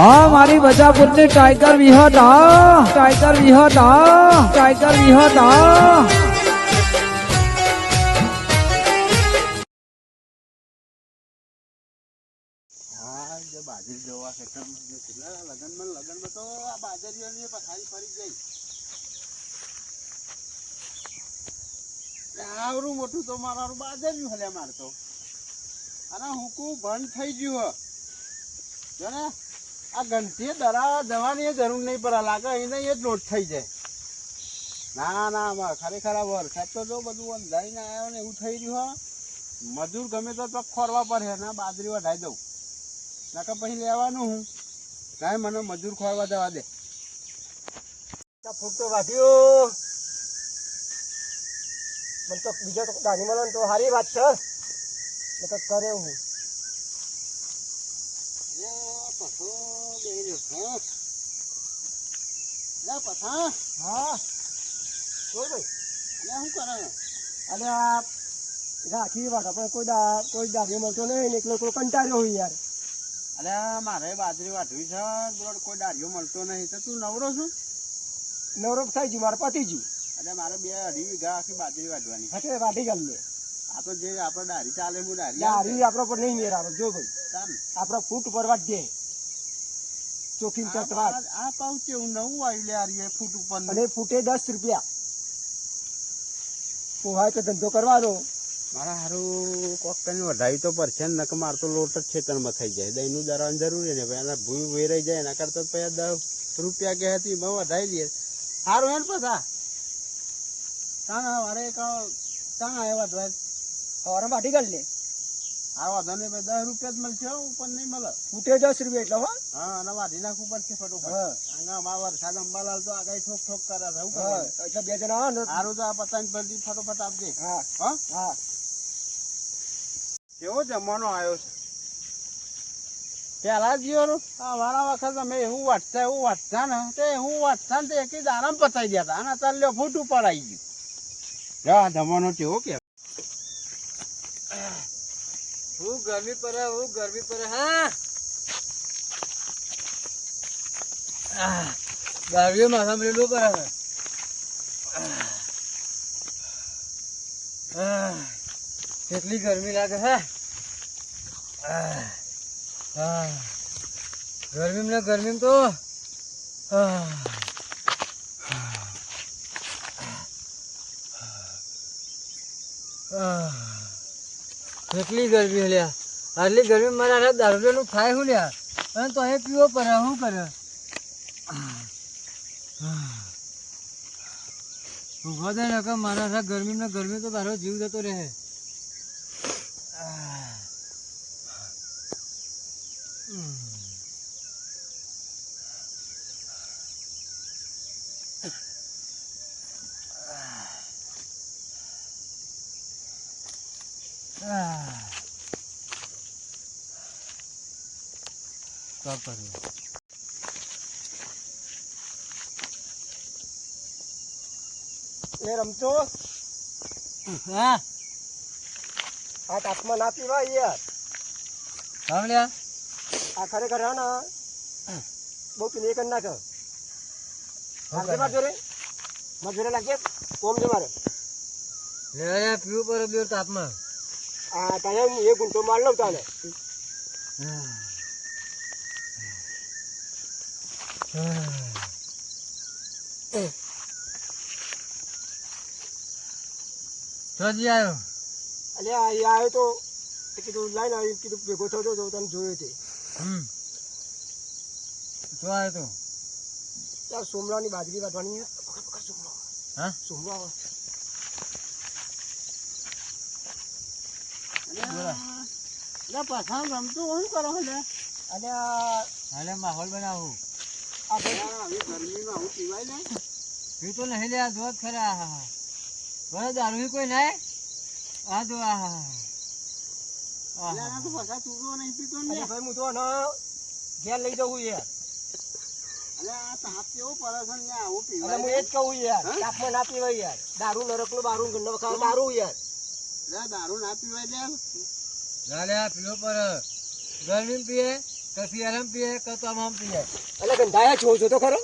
હા, મારી બજાપુરની ટાઈગર વિહત. આ ટાઈગર વિહત. આ ટાઈગર હા હા બાજરી લગનમાં તો આ બાજરીઓની પથારી ફરી ગઈ. એટલે મોટું તો મારું બાજર્યું હલે મારતો. અને હુકું બંધ થઈ ગયું હ. જો ને આ ગંઠીએ દરા જવાની જરૂર નહીં પડે લાગે એને એ જ લોટ થઈ જાય. ના ના ખરેખર આ વરસાદ તો જો બધું અંધારીને આવ્યો ને એવું થઈ રહ્યું હ. મજૂર ગમે તો તો ખોરવા પડે ના બાજરી વઢાઈ દઉં. નકર પછી લેવાનું હું. કાંઈ મને મજૂર ખોરવા જવા દે. ફૂટતો વાઢ્યો. મને તો બીજો તો દાણી મળે તો સારી વાત છે. ને તો કરે હું પથા હા ભાઈ શું કરે અરે રાખી વાત આપણે કોઈ દા કોઈ દાઢી મળતો નહીં એકલો કોઈ કંટાળ્યો હોય યાર અરે મારે બાજરી વાઢવી છે કોઈ દાઢીઓ મળતો નહીં તો તું નવરો છું નવરો થઈ ગયું મારે પતી ગયું અરે મારે બે અઢી વીઘા આખી બાજરી વાઢવાની હટે વાટી ગયેલ લે આ તો જે આપણે દારી ચાલે હું દારી આપણા પર નહીં મેર આવે જો ભાઈ આપણા ફૂટ પર વાઢીએ ચોખી ચતવાત આ- પાઉ કેવું નવું આવ્યું લે આ રીએ ફૂટ ઉપર અને ફૂટે દસ રૂપિયા. પોહાય તો ધંધો કરવાનો. મારા હારું કોક કરીને વધાવી તો પડશે ને નકર માર તો લોટ જ છેતરમાં થઈ જાય. દહીંનું દરવાનું જરૂરી ને ભાઈ એના ભૂઈ વેરાઈ જાય એના કરતા તો પછી દસ રૂપિયા કે હતી મેં વધાવી દઈએ સારું એને ને પછા. તાણા વારે તાણા એવા ભાઈ સવારે માટી ગયેલ લે આ વાંધો નહીં ભાઈ દસ રૂપિયા જ મળશે ઉપર નહીં મળે. ફૂટે દસ રૂપિયા એટલે હો. હા અને વાઢી નાખવું પડશે ફટોફટ. હા. આંગા માં વરસાદ અંબાલાલ તો આગળ ઠોક ઠોક કરે છે શું એટલે બે જણા આવે ને. સારું તો આ પતંગ પરથી ફટોફટ આપજે. હા. હા? હા. કેવો જમવાનો આવ્યો છે? પેલા જીવોનું મારા વખત અમે એવું વાંચતા એવું વાંચતા ને તે એવું વાંચતા ને એક આરામ પતાઈ ગયા હતા. અને અત્યારે લ્યો ફૂટ ઉપર આવી ગયું. જમાનો કેવો કે હું ગરમી પડે હું ગરમી પડે હા ગાડીઓ માથા મળેલું પડે કેટલી ગરમી લાગે હે? ગરમી ને ગરમી તો કેટલી ગરમી લ્યા. આટલી ગરમી મારા હારે દારૂ ખાય હું લ્યા? અને તો અહીં પીવો પડે શું કરે? ઊભા દે નકર મારા હારે ગરમી ને ગરમી તો તારો જીવ જતો રહે. શું એ રમતો હા આ તાપમાં ના પીવાય યાર સાંભળ્યા આ ખરેખર હા ને બહુ પીને કરી નાખે લાગજે માર જોડે માર જોડે લાગજે કોમ છે મારે લે પીવું પર તાપમાં તને હું એ ગુંટો માર લઉં તાને ચોજી આવ્યો અલે આ એ આવ્યો તો કીધું લાઈન આવી કીધું ભેગો થયો તો તને જોયો તે. હમ. શું આવ્યો તો? યાર બાજરી વાટવાની છે. પકડ પકડ સોમલો હા? સોમલો એટલે રમતું શું કરો છો લે. અને હાલે માહોલ બનાવું. આવી ગરમીમાં આવું પીવાય ને. પી તો નહીં લે આ જોત ખરા બરાબર દારૂ કોઈ નહીં આ જો આ ને ઘેર લઈ જવું યાર. તાપ કેવો પડે છે આવું પીવાય હું એ જ કહું યાર તાપમાં ના પીવાય યાર. દારૂ નરકલું બારું ગંડો ખાવ દારૂ યાર. લે દારૂ ના પીવાય લે. ના લે પીવો પર. ગરમી પીએ કસી આરામ પીએ કતો આમ પીએ? એટલે ગંધાયા છો છો તો ખરો.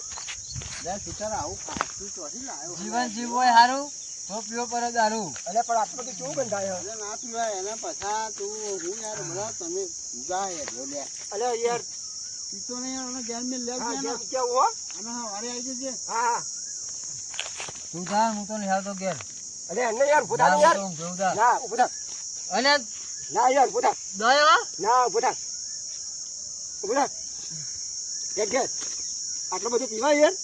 લે સીતાર આવું ખાસું ચોથી લાવ્યો જીવન જીવવો હારું તો પીવો પર દારૂ. એટલે પણ આટલું બધું કેવું ગંધાયા? એટલે ના પીવાય એના પછા તું હું યાર હમણાં તમે જાય યાર જો લે અલે યાર. પીતો નહીં હવે ધ્યાન મેં લે હા ગયા કેવું હો? અને હવારે આવી જશે હા હા. તું જા હું તો નિહાળતો ઘેર. અલે એને યાર ઊભો થા યાર. ના ઊભો થા. અને ના યાર ઊભો થા. દયા ના ઊભો થા. ઊભો થા. એક ઘેર. આટલું બધું પીવાય યાર.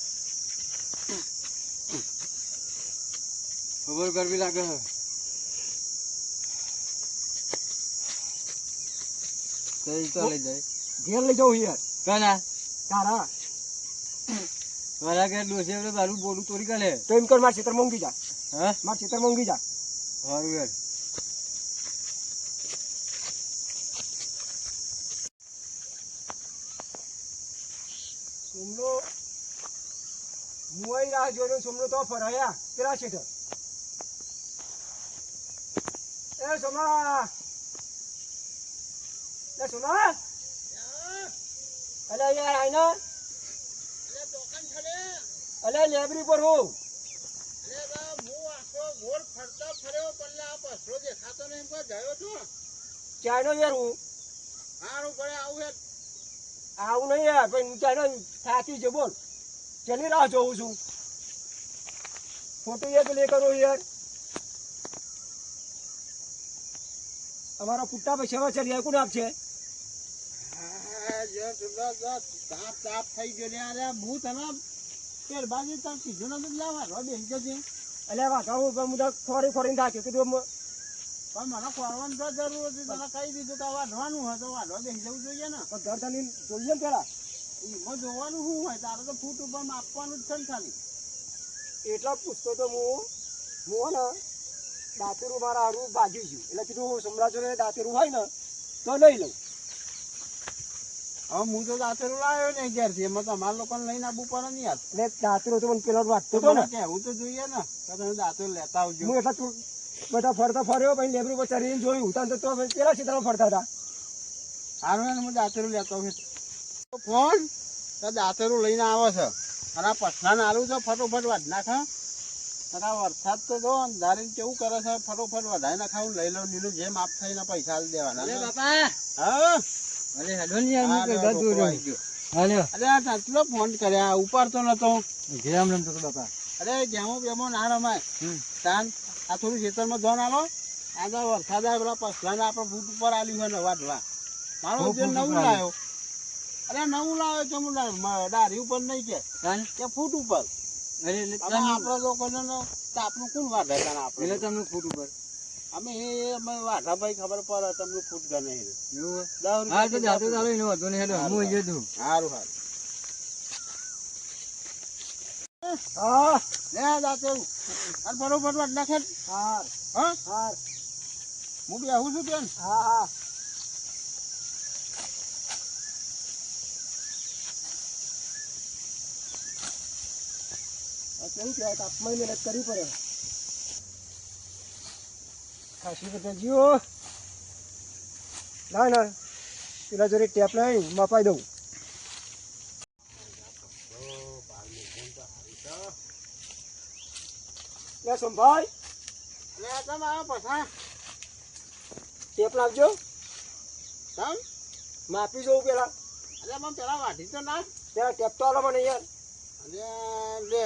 ખબર કરવી લાગે છે. કઈ તો લઈ જાય? ઘેર લઈ જાઉં યાર. કના? તારા. મારા ઘેર ડોસે બારું બોલું તોરી કરે. તો એમ કર માર ક્ષેત્ર ઊંઘી જા. હા? માર ક્ષેત્ર ઊંઘી જા. સારું યાર. સોમલો મુઆઈ રાહ જોડે સોમલો તો ફરાયા પેલા ક્ષેત્ર એ સોમા! એ સોમા! અલે યાર આઈના અલે લેબરી પર હું. ચાઈનો યાર હું. આવું નહીં યાર પણ ચાઈનો સાચી છે બોલ. ચલી રાહ જોઉં છું. ફોટો યાર લે કરો યાર? અમારા પુટ્ટા પૈસા ચડી જાય કોણ આપશે? તાપ તાપ થઈ ગયો લે અરે હું તને પેર બાજુ તને કીધું નતું લાવવા રો બેસી જજે એટલે વાઘા હું તો ખોરી ખોરીને થાક્યો કીધું પણ મને ખોરવાની તો જરૂર હતી. તને કહી દીધું કે વાઢવાનું હોય તો વાઢવા બેસી જવું જોઈએ ને. પણ ઘર ચાલીને જોઈએ ને પેલા. એમાં જોવાનું શું હોય? તારે તો ફૂટ ઉપર માપવાનું જ છે ને ખાલી. એટલા પૂછતો તો હું હું ને દાંતેરું મારા હારું ભાગી ગયું એટલે કીધું સમરાજો દાંતેરું હોય ને તો લઈ લઉં. હવે હું તો દાતરું લાવ્યો ને ઘેરથી. એમાં તો અમારા લોકોને લઈને આબુ પડે ને યાર એટલે દાતરું તો મને પેલો વાગતો તો હતો ને. કહેવું તો જોઈએ ને. કે તમે દાતરું લેતા આવજો. હું એટલા બધા ફરતા ફર્યો પછી લેબરી પર ચડીને જોયું. તાન તો તો પેલા સીધા ફરતા હતા. સારું ને હું દાતરું લેતો આવું. ફોન? તો દાતરું લઈને આવે છે. અને આ પછલાને આલું છે ફટોફટ વાઢ નાખે. અને આ વરસાદ તો જો ધારીને કેવું કરે છે? ફટોફટ વધારે નાખાવું લઈ લઉં નીલું જે આપ થઈને પૈસા દેવાના. અરે બાપા. હા? અરે હેડો ને યાર હા, હું અરે આ તાંતલો ફોન કર્યા ઉપાડતો નતો. ઘેરામ રમતો હતો બાપા. અરે ગેમો બેમો ના રમાય. તાન આ થોડું ખેતરમાં જોન આલો. આજે વરસાદ આવે પેલા પસલાને આપણે ફૂટ ઉપર આલ્યું હોય નવા ધવા મારો જે નવું લાવ્યો અરે નવું લાવ્યો કેમ લાવ્યો ડારી ઉપર નહીં કે. કે ફૂટ ઉપર. આપણા લોકોને તાપનું કોણ વાઢે આપડે એટલે તમને ફૂટ ઉપર. અમે અમે ખબર પડે તમને ફૂટ ગણે એવું હા તો રૂપિયા ચાલો એનો વાંધો નહીં હેડો હું અહીંયા છું. સારું સારું હા કેવું કહેવાય? તાપમાં મહેનત કરવી પડે. ખાસી બધા જીવો ના ના. પેલા જોડે ટેપ લઈ મપાઈ દઉં. લે સોમભાઈ લે તમે આવો પછા. ટેપ લાવજો. તમ માપી જવું પેલા. અરે મને પેલા વાઢી તો ના પેલા ટેપ તો આલો મને યાર. અરે લે.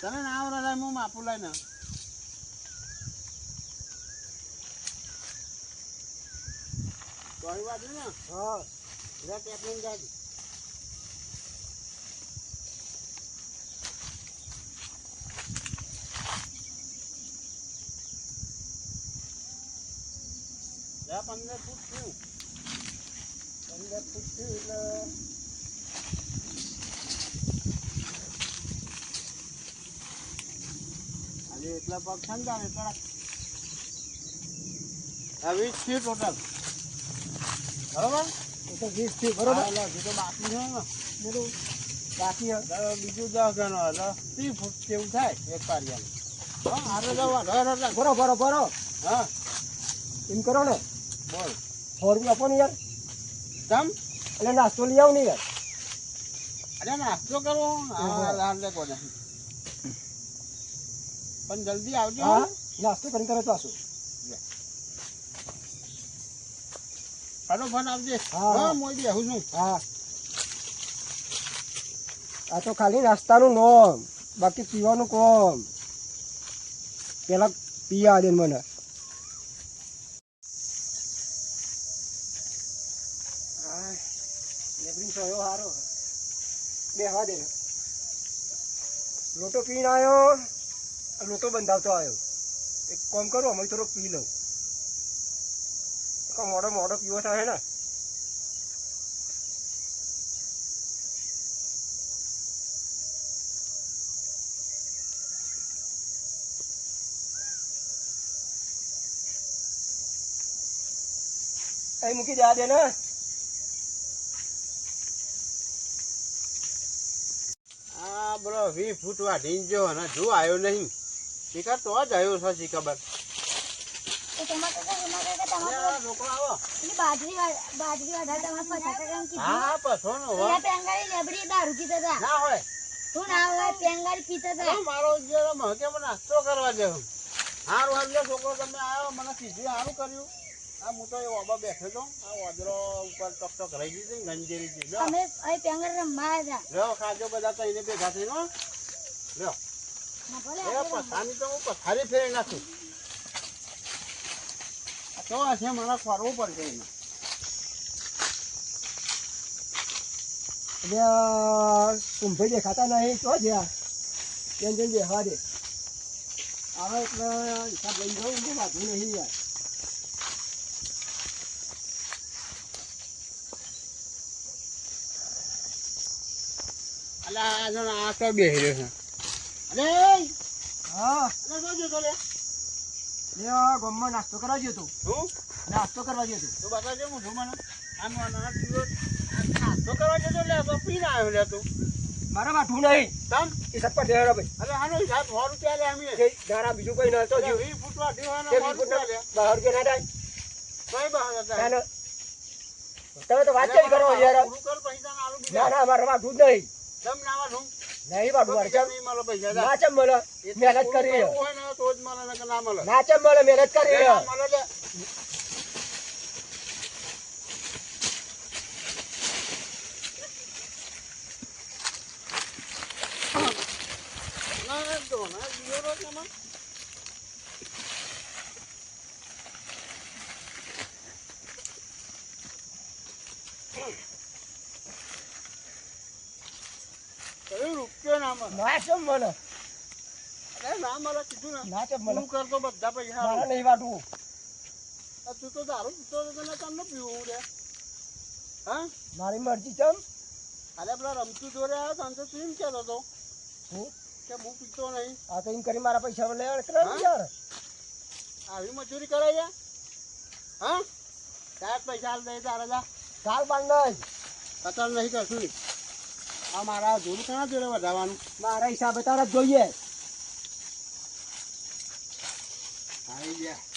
તને ના આવડે હું માપું લઈને ને? હા. લે જાય પંદર ફૂટ થયું પંદર ફૂટ થયું એટલે એટલા પગ ઠંડા એટલા આ વીસથી ટોટલ બરોબર? તો વીસથી બરોબર? બાકી છે ને. બાકી. બીજું દસ ગણો એટલે ત્રીસ ફૂટ જેવું થાય એક પારિયાનું. હા આરે જવા એટલે બરો ભરો બરો હા. એમ કરો ને. બોલ. આપો ને યાર. તમ એટલે નાસ્તો લઈ આવ ને યાર. અરે નાસ્તો કરો હા કોને પણ જલ્દી આવજો. હા નાસ્તો કરીને તરત પાછું ફટાફટ આવજે. હા. હા આવું છું હા આ તો ખાલી નાસ્તાનું નોમ બાકી પીવાનું કોમ. પેલા પી દે મને. હા, લેબડીન તો એવો હારો. બે દે. લોટો પીને આવ્યો. લોટો બંધાવતો આવ્યો. એક કોમ કરો, અમે થોડો પી લઉં. મોડો મોડો પીવો થાય ને. અહીં મૂકી દે આ દે ને આ બોલો વી ફૂટ ઢીંજો ને જો આવ્યો નહીં. શીખર તો જ આવ્યો છે શી ખબર તો તમારે કાકા, તમારે કાકા, તમારે અરે, આ છોકરો આવો પેલી બાજરી બાજરી વાળા તમારે પૈસા કાકાને કીધું. હા પછો નો હો. પેલા પેંગાળી લેબડી દારૂ પીતા હતા. ના હોય શું ના હોય? પેંગાળી પીતા હતા. અરે, મારો જે મહકે નાસ્તો કરવા દે હારું છોકરો તમે આવ્યો મને કીધું સારું કર્યું આ હું તો એ ઓબા બેઠો તો આ ઓદરો ઉપર ટક ટક રહી ગઈ હતી ગંજેરી અમે અહીં પેંગાળી રમવા આવ્યા લ્યો ખાજો બધા તો એને ભેગા થઈને હો. લ્યો પથારી તો હું પથારી ફેરી નાખું. આ તો છે મારા ફરવું પડશે એને કુંભાઈ દેખાતા નહીં તો જ્યાં જેમ જેમ બેહવા દે. આવે એટલે હિસાબ લઈ જાઉં બહુ વાંધો નહીં યાર. અલા આ જો ને આ તો બેહી રહ્યો છે. અરે હા. અરે શું જોતો લે એ આ નાસ્તો કરવા ગયો તો શું નાસ્તો કરવા ગયો તું તું હું છું મને? આમ નાસ્તો કરવા લે તો પીને આવ્યો લે તું. મારા માઠું નહીં. તમ? હિસાબ પર દેવાનો ભાઈ. અરે આનો હિસાબ સો રૂપિયા લે અમે. કે દારા બીજું કોઈ નતો તો કે સો રૂપિયા લે. બહાર કે ના થાય. કઈ બહાર હતા? ના, ના. તમે તો વાત કરી કરો યાર? પૈસા ના ના ના મારા માઠું નહીં. તમ નાવા નહીં બાબુ નહીં મળે પૈસા ના ચમ મળે? મહેનત કરી તો જ મળે ના મળે. ના ચમ મળે મહેનત કરી મળે. ના, ના, તો ના, જીરો રોજ એમાં. કયું રૂપિયો ના ચમ મળે ના મળે કીધું ને. ચમ કરતો બધા પૈસા મારા નહીં વાઠું તું તો દારૂ પીતો તને કેમ ન પીવું રે? હા? મારી મરજી ચમ. અરે પેલા રમતું જોડે આવ્યો તો આમ તો એમ કહેતો હતો હું? કે હું પીતો નહીં. આ તો એમ કરી મારા પૈસા કરે યાર. આવી મજૂરી કરે છે? હા? સાહેબ પૈસા દે તારે જા. કાલ બાંધ નહીં નહીં કરશું. આ મારા જોડું ક્યાં જોડે વધારવાનું? મારા હિસાબે તારા જોઈએ. આવી ગયા.